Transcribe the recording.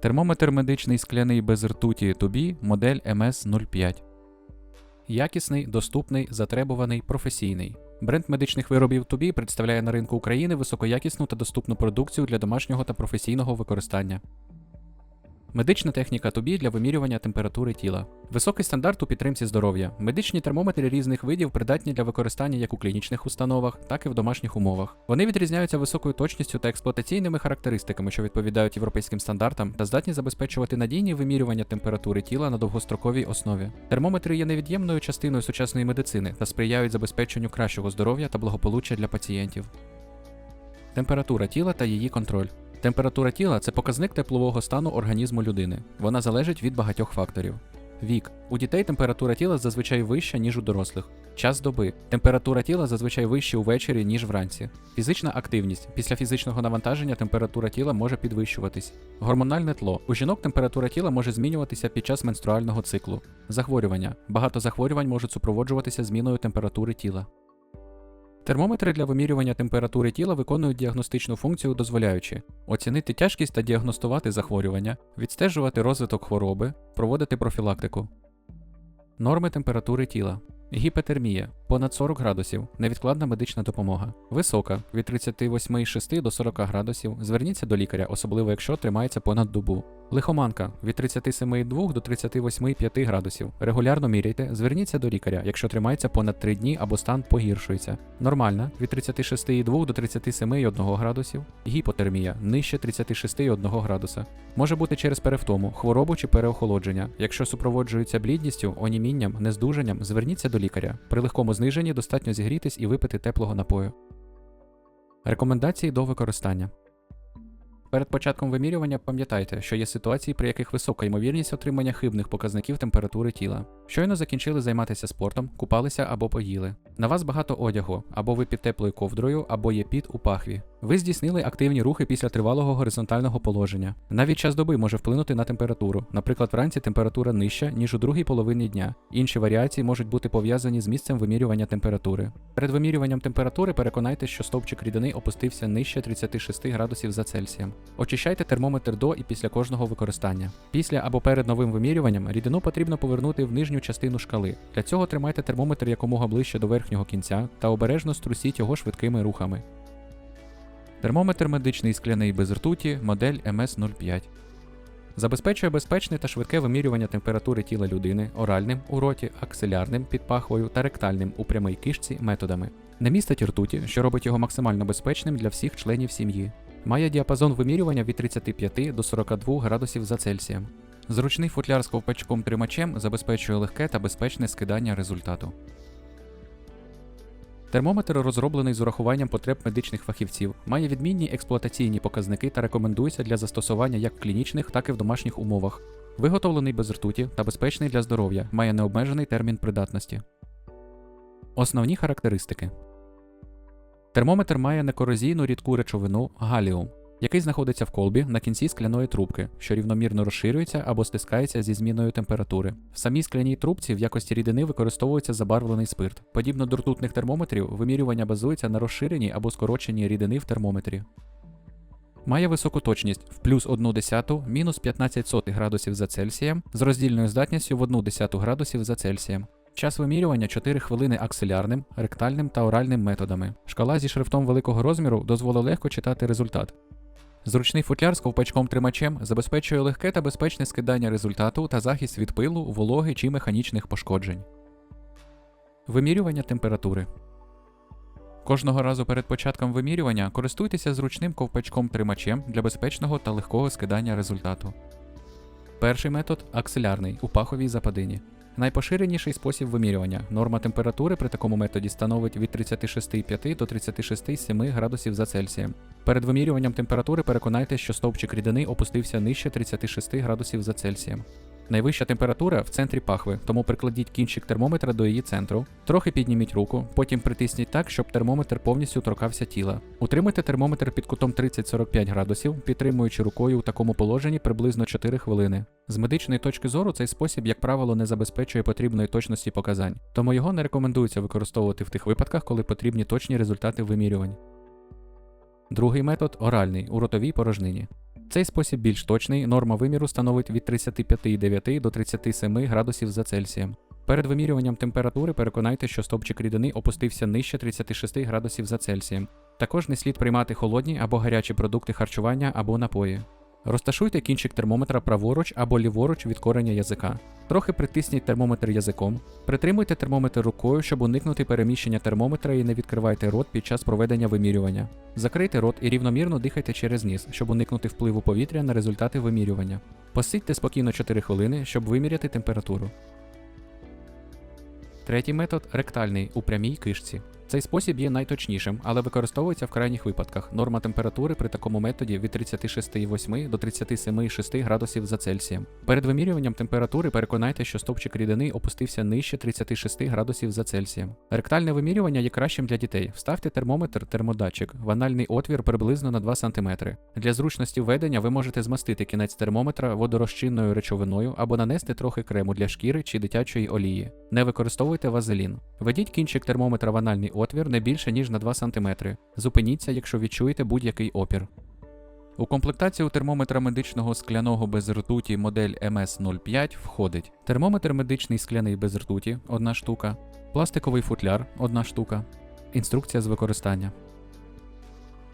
Термометр медичний скляний без ртуті Тобі, модель MS05. Якісний, доступний, затребуваний, професійний. Бренд медичних виробів Тобі представляє на ринку України високоякісну та доступну продукцію для домашнього та професійного використання. Медична техніка Тобі для вимірювання температури тіла. Високий стандарт у підтримці здоров'я. Медичні термометри різних видів придатні для використання як у клінічних установах, так і в домашніх умовах. Вони відрізняються високою точністю та експлуатаційними характеристиками, що відповідають європейським стандартам, та здатні забезпечувати надійні вимірювання температури тіла на довгостроковій основі. Термометри є невід'ємною частиною сучасної медицини та сприяють забезпеченню кращого здоров'я та благополуччя для пацієнтів. Температура тіла та її контроль. Температура тіла це показник теплового стану організму людини. Вона залежить від багатьох факторів. Вік. У дітей температура тіла зазвичай вища, ніж у дорослих. Час доби. Температура тіла зазвичай вища увечері, ніж вранці. Фізична активність. Після фізичного навантаження температура тіла може підвищуватись. Гормональне тло. У жінок температура тіла може змінюватися під час менструального циклу. Захворювання. Багато захворювань можуть супроводжуватися зміною температури тіла. Термометри для вимірювання температури тіла виконують діагностичну функцію, дозволяючи оцінити тяжкість та діагностувати захворювання, відстежувати розвиток хвороби, проводити профілактику. Норми температури тіла. Гіпотермія понад 40 градусів, невідкладна медична допомога. Висока від 38,6 до 40 градусів. Зверніться до лікаря, особливо якщо тримається понад добу. Лихоманка від 37,2 до 38,5 градусів. Регулярно міряйте, зверніться до лікаря, якщо тримається понад 3 дні або стан погіршується. Нормальна від 36,2 до 37,1 градусів. Гіпотермія нижче 36,1 градуса. Може бути через перевтому, хворобу чи переохолодження. Якщо супроводжується блідністю, онімінням, нездужанням, зверніться до лікаря. При легкому зниженні достатньо зігрітись і випити теплого напою. Рекомендації до використання. Перед початком вимірювання пам'ятайте, що є ситуації, при яких висока ймовірність отримання хибних показників температури тіла. Щойно закінчили займатися спортом, купалися або поїли. На вас багато одягу, або ви під теплою ковдрою, або є піт у пахві. Ви здійснили активні рухи після тривалого горизонтального положення. Навіть час доби може вплинути на температуру. Наприклад, вранці температура нижча, ніж у другій половині дня. Інші варіації можуть бути пов'язані з місцем вимірювання температури. Перед вимірюванням температури переконайтеся, що стовпчик рідини опустився нижче 36 градусів за Цельсієм. Очищайте термометр до і після кожного використання. Після або перед новим вимірюванням рідину потрібно повернути в нижню частину шкали. Для цього тримайте термометр якомога ближче до верхнього кінця та обережно струсіть його швидкими рухами. Термометр медичний скляний без ртуті, модель MS05. Забезпечує безпечне та швидке вимірювання температури тіла людини оральним у роті, аксилярним під пахвою та ректальним у прямій кишці методами. Не містить ртуті, що робить його максимально безпечним для всіх членів сім'ї. Має діапазон вимірювання від 35 до 42 градусів за Цельсієм. Зручний футляр з ковпачком тримачем забезпечує легке та безпечне скидання результату. Термометр розроблений з урахуванням потреб медичних фахівців, має відмінні експлуатаційні показники та рекомендується для застосування як в клінічних, так і в домашніх умовах. Виготовлений без ртуті та безпечний для здоров'я, має необмежений термін придатності. Основні характеристики. Термометр має некорозійну рідку речовину галіум, який знаходиться в колбі на кінці скляної трубки, що рівномірно розширюється або стискається зі зміною температури. В самій скляній трубці в якості рідини використовується забарвлений спирт. Подібно до ртутних термометрів, вимірювання базується на розширеній або скороченій рідини в термометрі. Має високу точність в плюс 1 десяту, мінус 15 сотих градусів за Цельсієм з роздільною здатністю в 1 десяту градусів за Цельсієм. Час вимірювання 4 хвилини аксилярним, ректальним та оральним методами. Шкала зі шрифтом великого розміру дозволить легко читати результат. Зручний футляр з ковпачком тримачем забезпечує легке та безпечне скидання результату та захист від пилу, вологи чи механічних пошкоджень. Вимірювання температури. Кожного разу перед початком вимірювання користуйтеся зручним ковпачком тримачем для безпечного та легкого скидання результату. Перший метод аксилярний у паховій западині. Найпоширеніший спосіб вимірювання. Норма температури при такому методі становить від 36,5 до 36,7 градусів за Цельсієм. Перед вимірюванням температури переконайтеся, що стовпчик рідини опустився нижче 36 градусів за Цельсієм. Найвища температура в центрі пахви, тому прикладіть кінчик термометра до її центру. Трохи підніміть руку, потім притисніть так, щоб термометр повністю торкався тіла. Утримайте термометр під кутом 30-45 градусів, підтримуючи рукою у такому положенні приблизно 4 хвилини. З медичної точки зору цей спосіб, як правило, не забезпечує потрібної точності показань, тому його не рекомендується використовувати в тих випадках, коли потрібні точні результати вимірювань. Другий метод оральний у ротовій порожнині. Цей спосіб більш точний, норма виміру становить від 35,9 до 37 градусів за Цельсієм. Перед вимірюванням температури переконайте, що стовпчик рідини опустився нижче 36 градусів за Цельсієм. Також не слід приймати холодні або гарячі продукти харчування або напої. Розташуйте кінчик термометра праворуч або ліворуч від кореня язика. Трохи притисніть термометр язиком. Притримуйте термометр рукою, щоб уникнути переміщення термометра і не відкривайте рот під час проведення вимірювання. Закрийте рот і рівномірно дихайте через ніс, щоб уникнути впливу повітря на результати вимірювання. Посидьте спокійно 4 хвилини, щоб виміряти температуру. Третій метод ректальний у прямій кишці. Цей спосіб є найточнішим, але використовується в крайніх випадках. Норма температури при такому методі від 36,8 до 37,6 градусів за Цельсієм. Перед вимірюванням температури переконайте, що стовпчик рідини опустився нижче 36 градусів за Цельсієм. Ректальне вимірювання є кращим для дітей. Вставте термометр, термодатчик, в анальний отвір приблизно на 2 см. Для зручності введення ви можете змастити кінець термометра водорозчинною речовиною або нанести трохи крему для шкіри чи дитячої олії. Не використовуйте вазелін. Ведіть кінчик термометра в анальний не більше ніж на 2 см. Зупиніться, якщо відчуєте будь-який опір. У комплектацію термометра медичного скляного без ртуті модель MS05 входить термометр медичний скляний без ртуті 1 штука, пластиковий футляр 1 штука, інструкція з використання.